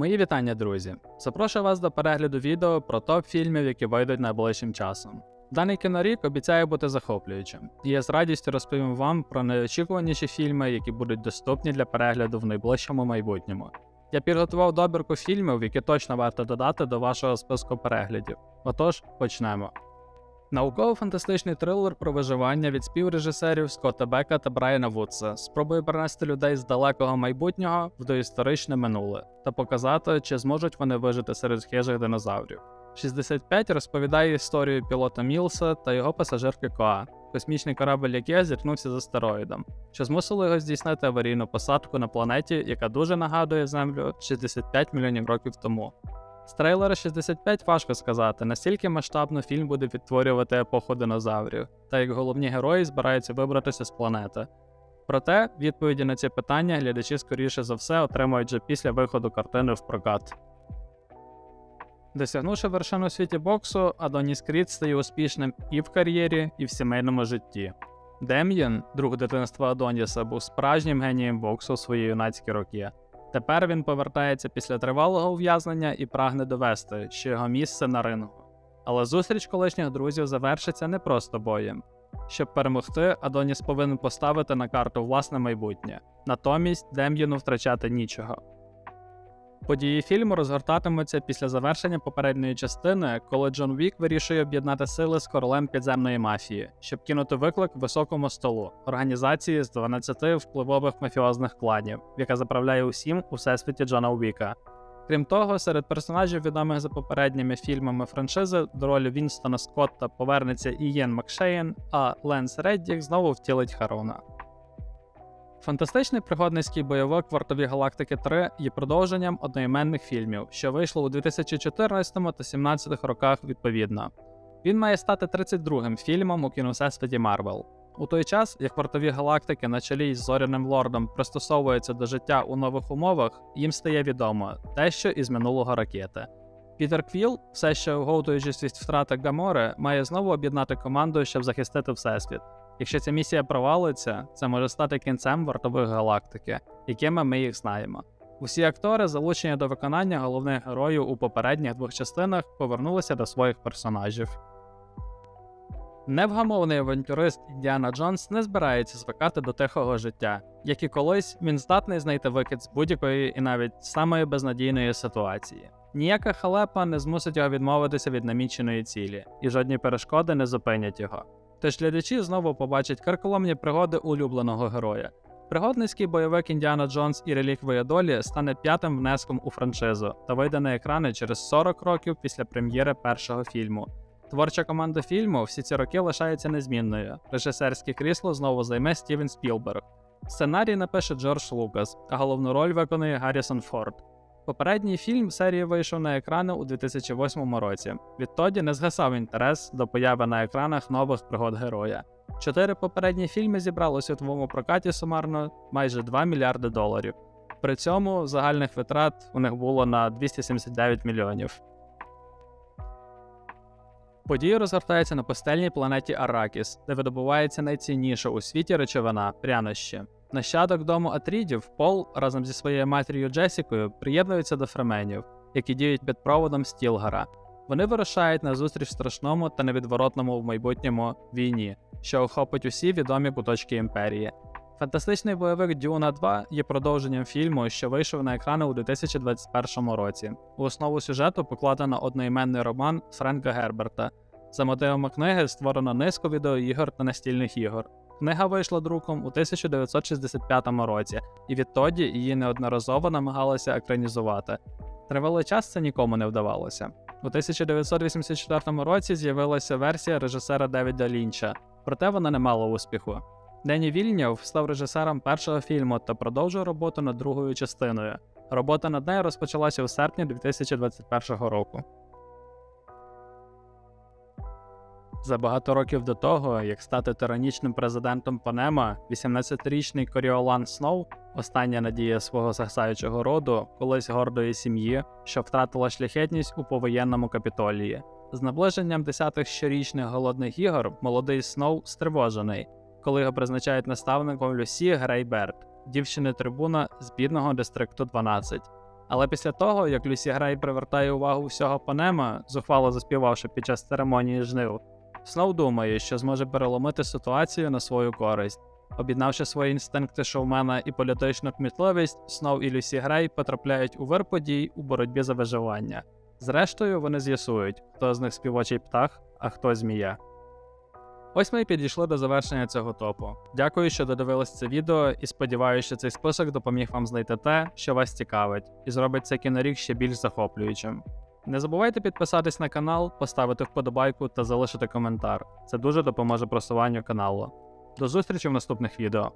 Мої вітання, друзі! Запрошую вас до перегляду відео про топ фільмів, які вийдуть найближчим часом. Даний кінорік обіцяє бути захоплюючим, і я з радістю розповім вам про найочікуваніші фільми, які будуть доступні для перегляду в найближчому майбутньому. Я підготував добірку фільмів, які точно варто додати до вашого списку переглядів. Отож, почнемо. Науково-фантастичний трилер про виживання від співрежисерів Скотта Бека та Брайана Вудса спробує перенести людей з далекого майбутнього в доісторичне минуле та показати, чи зможуть вони вижити серед хижих динозаврів. 65 розповідає історію пілота Мілса та його пасажирки Коа, космічний корабль який зіткнувся з астероїдом, що змусило його здійснити аварійну посадку на планеті, яка дуже нагадує Землю 65 мільйонів років тому. З трейлера 65 важко сказати, настільки масштабно фільм буде відтворювати епоху динозаврів, та як головні герої збираються вибратися з планети. Проте відповіді на ці питання глядачі скоріше за все отримають вже після виходу картини в прокат. Досягнувши вершин у світі боксу, Адоніс Крід стає успішним і в кар'єрі, і в сімейному житті. Дем'єн, друг дитинства Адоніса, був справжнім генієм боксу у свої юнацькі роки. Тепер він повертається після тривалого ув'язнення і прагне довести, що його місце на ринку. Але зустріч колишніх друзів завершиться не просто боєм. Щоб перемогти, Адоніс повинен поставити на карту власне майбутнє, натомість Дем'єну втрачати нічого. Події фільму розгортатимуться після завершення попередньої частини, коли Джон Вік вирішує об'єднати сили з королем підземної мафії, щоб кинути виклик високому столу організації з 12 впливових мафіозних кланів, яка заправляє усім у всесвіті Джона Віка. Крім того, серед персонажів, відомих за попередніми фільмами франшизи, до ролі Вінстона Скотта повернеться Ієн Макшеєн, а Ленс Реддік знову втілить Харона. Фантастичний пригодницький бойовик Вартові Галактики 3 є продовженням одноіменних фільмів, що вийшло у 2014 та 2017 роках відповідно. Він має стати 32-м фільмом у кіновсесвіті Марвел. У той час, як вартові галактики на чолі з зоряним лордом пристосовуються до життя у нових умовах, їм стає відомо те, що із минулого ракети. Пітер Квіл, все ще оговтуючись від втрати Гамори, має знову об'єднати команду, щоб захистити всесвіт. Якщо ця місія провалиться, це може стати кінцем вартових галактики, якими ми їх знаємо. Усі актори, залучені до виконання головних героїв у попередніх двох частинах, повернулися до своїх персонажів. Невгамовний авантюрист Індіана Джонс не збирається звикати до тихого життя. Як і колись, він здатний знайти викид з будь-якої і навіть самої безнадійної ситуації. Ніяка халепа не змусить його відмовитися від наміченої цілі, і жодні перешкоди не зупинять його. Тож глядачі знову побачать карколомні пригоди улюбленого героя. Пригодницький бойовик Індіана Джонс і реліквія долі стане п'ятим внеском у франшизу та вийде на екрани через 40 років після прем'єри першого фільму. Творча команда фільму всі ці роки лишається незмінною. Режисерське крісло знову займе Стівен Спілберг. Сценарій напише Джордж Лукас, а головну роль виконує Гаррісон Форд. Попередній фільм серії вийшов на екрани у 2008 році. Відтоді не згасав інтерес до появи на екранах нових пригод героя. Чотири попередні фільми зібрали у світовому прокаті сумарно майже 2 мільярди доларів. При цьому загальних витрат у них було на 279 мільйонів. Події розгортаються на пустельній планеті Аракіс, де видобувається найцінніша у світі речовина прянощі. Нащадок дому Атрідів Пол разом зі своєю матір'ю Джесікою приєднуються до фременів, які діють під проводом Стілгара. Вони вирушають на зустріч страшному та невідворотному в майбутньому війні, що охопить усі відомі куточки імперії. Фантастичний бойовик Дюна 2 є продовженням фільму, що вийшов на екрани у 2021 році. У основу сюжету покладено одноіменний роман Френка Герберта. За мотивами книги створено низку відеоігор та настільних ігор. Книга вийшла друком у 1965 році, і відтоді її неодноразово намагалися екранізувати. Тривалий час це нікому не вдавалося. У 1984 році з'явилася версія режисера Девіда Лінча, проте вона не мала успіху. Дені Вільнєв став режисером першого фільму та продовжує роботу над другою частиною. Робота над нею розпочалася у серпні 2021 року. За багато років до того, як стати тиранічним президентом Панема, 18-річний Коріолан Сноу, остання надія свого згасаючого роду, колись гордої сім'ї, що втратила шляхетність у повоєнному капітолії. З наближенням десятих щорічних голодних ігор молодий Сноу стривожений, коли його призначають наставником Люсі Грейберт, дівчини трибуна з бідного дистрикту 12. Але після того, як Люсі Грей привертає увагу всього Панема, зухвало заспівавши під час церемонії жнив, Сноу думає, що зможе переломити ситуацію на свою користь. Об'єднавши свої інстинкти шоумена і політичну кмітливість, Сноу і Люсі Грей потрапляють у вир подій у боротьбі за виживання. Зрештою, вони з'ясують, хто з них співочий птах, а хто змія. Ось ми і підійшли до завершення цього топу. Дякую, що додивились це відео, і сподіваюся, що цей список допоміг вам знайти те, що вас цікавить, і зробить цей кінорік ще більш захоплюючим. Не забувайте підписатись на канал, поставити вподобайку та залишити коментар. Це дуже допоможе просуванню каналу. До зустрічі в наступних відео.